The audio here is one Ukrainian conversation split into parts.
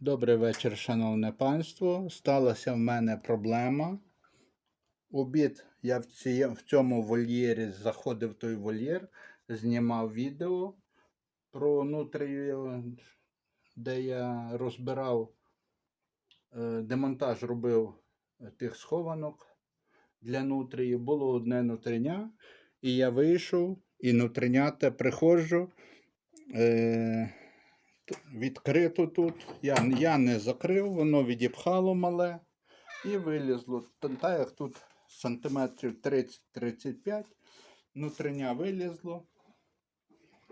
Добрий вечір, шановне панство. Сталася в мене проблема. Обід я в, цьому вольєрі заходив в той вольєр, знімав відео про нутрію, де я розбирав, е, демонтаж робив тих схованок для нутрії. Було одне нутриня, і я вийшов, і нутринята приходжу. Е, відкрито тут. Я, я не закрив, воно відіпхало мале і вилізло. Та- як тут сантиметрів 30-35, внутриня вилізло.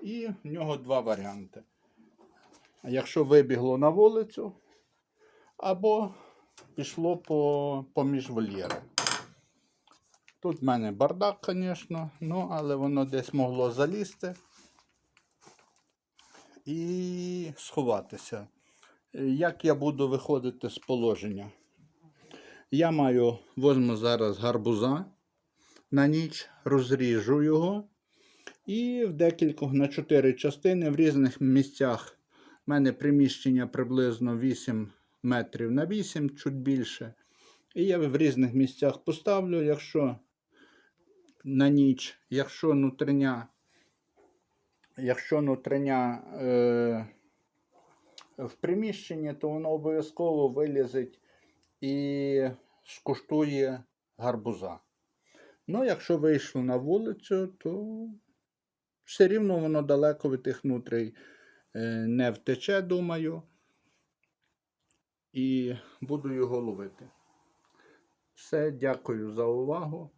І в нього два варіанти. Якщо вибігло на вулицю, або пішло по, поміж вольєри. Тут в мене бардак, звісно, ну, але воно десь могло залізти і сховатися. Е, Як я буду виходити з положення? Я маю, возьму зараз гарбуза на ніч, розріжу його. І в декількох на 4 частини в різних місцях. У мене приміщення приблизно 8 метрів на 8, чуть більше. І я в різних місцях поставлю, якщо на ніч, якщо нутриня якщо нутриня е, в приміщенні, то воно обов'язково вилізить і скуштує гарбуза. Ну, якщо вийшло на вулицю, то все рівно воно далеко від тих нутрій е, не втече, думаю. І буду його ловити. Все, дякую за увагу.